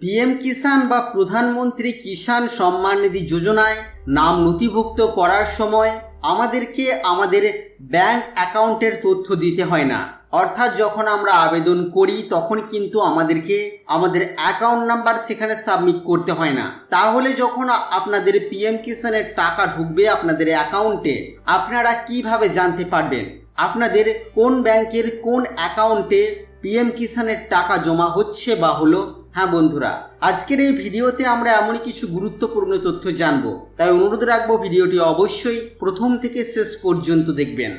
PM কিষাণ বা প্রধানমন্ত্রী কিষাণ সম্মান নিধি যোজনায় নাম নথিভুক্ত করার সময় আমাদেরকে আমাদের ব্যাংক অ্যাকাউন্টের তথ্য দিতে হয় না। অর্থাৎ যখন আমরা আবেদন করি, তখন কিন্তু আমাদেরকে আমাদের অ্যাকাউন্ট নাম্বার সেখানে সাবমিট করতে হয় না। তাহলে যখন আপনাদের পিএম কিষাণের টাকা ঢুকবে আপনাদের অ্যাকাউন্টে, আপনারা কীভাবে জানতে পারবেন? আপনাদের কোন ব্যাংকের কোন অ্যাকাউন্টে পিএম কিষাণের টাকা জমা হচ্ছে বা হলো? হ্যাঁ বন্ধুরা, আজকের এই ভিডিওতে আমরা এমনই কিছু গুরুত্বপূর্ণ তথ্য জানব। তাই অনুরোধ রাখব ভিডিওটি অবশ্যই প্রথম থেকে শেষ পর্যন্ত দেখবেন।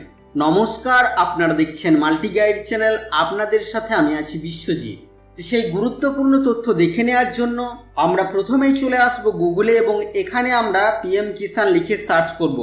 নমস্কার, আপনারা দেখছেন মাল্টি গাইড চ্যানেল। আপনাদের সাথে আমি আছি বিশ্বজিৎ। সেই গুরুত্বপূর্ণ তথ্য দেখে নেওয়ার জন্য আমরা প্রথমেই চলে আসব গুগলে এবং এখানে আমরা পিএম কিষাণ লিখে সার্চ করব।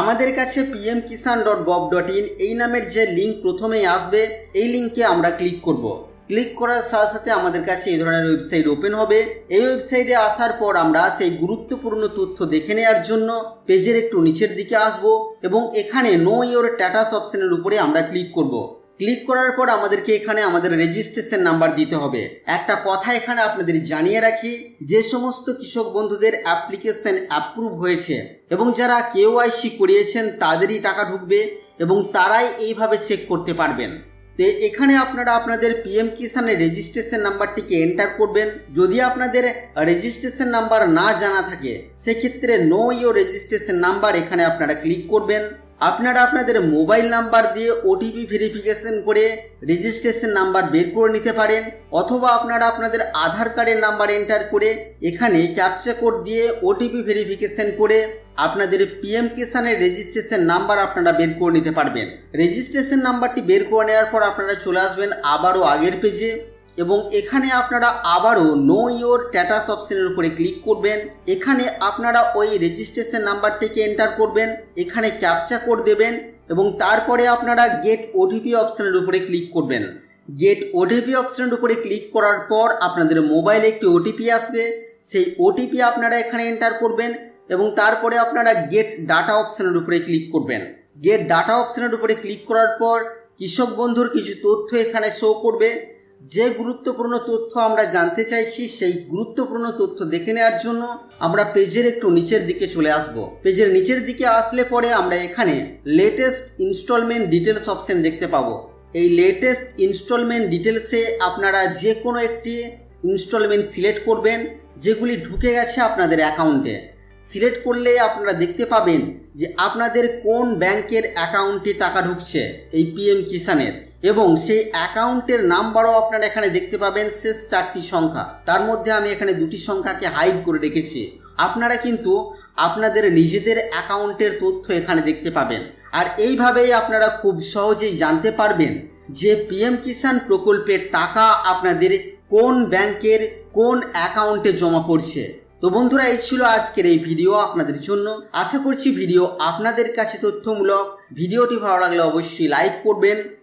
আমাদের কাছে PM Kisan dot gov dot in এই নামের যে লিঙ্ক প্রথমেই আসবে, এই লিঙ্কে আমরা ক্লিক করব। ক্লিক করার সাথে সাথে আমাদের কাছে এই ধরনের ওয়েবসাইট ওপেন হবে। এই ওয়েবসাইটে আসার পর আমরা সেই গুরুত্বপূর্ণ তথ্য দেখে নেওয়ার জন্য পেজের একটু নিচের দিকে আসব এবং এখানে নো ইওর স্ট্যাটাস অপশনের উপরে আমরা ক্লিক করব। ক্লিক করার পর আমাদেরকে এখানে আমাদের রেজিস্ট্রেশন নাম্বার দিতে হবে। একটা কথা এখানে আপনাদের জানিয়ে রাখি, যে সমস্ত কৃষক বন্ধুদের অ্যাপ্লিকেশন অ্যাপ্রুভ হয়েছে এবং যারা কেওআইসি করিয়েছেন তাদেরই টাকা ঢুকবে এবং তারাই এইভাবে চেক করতে পারবেন। তো এখানে আপনারা আপনাদের পিএম কিষানের রেজিস্ট্রেশন নাম্বারটিকে এন্টার করবেন। যদি আপনাদের রেজিস্ট্রেশন নাম্বার না জানা থাকে, সেক্ষেত্রে নো ইউ রেজিস্ট্রেশন নাম্বার এখানে আপনারা ক্লিক করবেন। আপনারা আপনাদের মোবাইল নাম্বার দিয়ে ওটিপি ভেরিফিকেশন করে রেজিস্ট্রেশন নাম্বার বের করে নিতে পারেন, অথবা আপনারা আপনাদের আধার কার্ডের নাম্বার এন্টার করে এখানে ক্যাপচা কোড দিয়ে ওটিপি ভেরিফিকেশন করে আপনাদের পিএম কিষানের রেজিস্ট্রেশন নাম্বার আপনারা বের করে নিতে পারবেন। রেজিস্ট্রেশন নাম্বারটি বের করে নেওয়ার পর আপনারা চলে আসবেন আবারও আগের পেজে এবং এখানে আপনারা আবারও নো ইয়োর স্ট্যাটাস অপশনের উপরে ক্লিক করবেন। এখানে আপনারা ওই রেজিস্ট্রেশন নাম্বারটিকে এন্টার করবেন, এখানে ক্যাপচা কোড দেবেন এবং তারপরে আপনারা গেট ওটিপি অপশনের উপরে ক্লিক করবেন। গেট ওটিপি অপশনের উপরে ক্লিক করার পর আপনাদের মোবাইলে একটি ওটিপি আসবে। সেই ওটিপি আপনারা এখানে এন্টার করবেন এবং তারপরে আপনারা গেট ডাটা অপশনের উপরে ক্লিক করবেন। গেট ডাটা অপশনের উপরে ক্লিক করার পর কৃষক বন্ধুর কিছু তথ্য এখানে শো করবে। যে গুরুত্বপূর্ণ তথ্য আমরা জানতে চাইছি, সেই গুরুত্বপূর্ণ তথ্য দেখে নেওয়ার জন্য আমরা পেজের একটু নিচের দিকে চলে আসব। পেজের নিচের দিকে আসলে পরে আমরা এখানে লেটেস্ট ইনস্টলমেন্ট ডিটেলস অপশন দেখতে পাবো। এই লেটেস্ট ইনস্টলমেন্ট ডিটেলসে আপনারা যে কোনো একটি ইনস্টলমেন্ট সিলেক্ট করবেন, যেগুলি ঢুকে গেছে আপনাদের অ্যাকাউন্টে সিলেক্ট করলে আপনারা দেখতে পাবেন যে আপনাদের কোন ব্যাংকের অ্যাকাউন্টে টাকা ঢুকছে, এই পিএম কিষানের এবং সেই অ্যাকাউন্টের নাম্বারও আপনারা এখানে দেখতে পাবেন শেষ চারটি সংখ্যা। তার মধ্যে আমি এখানে দুটি সংখ্যাকে হাইড করে রেখেছি। আপনারা কিন্তু আপনাদের নিজেদের অ্যাকাউন্টের তথ্য এখানে দেখতে পাবেন। আর এইভাবেই আপনারা খুব সহজেই জানতে পারবেন যে পিএম কিষাণ প্রকল্পের টাকা আপনাদের কোন ব্যাংকের কোন অ্যাকাউন্টে জমা পড়ছে। তো বন্ধুরা, এই ছিল আজকের এই ভিডিও আপনাদের জন্য। আশা করছি ভিডিও আপনাদের কাছে তথ্যমূলক। ভিডিওটি ভালো লাগলে অবশ্যই লাইক করবেন।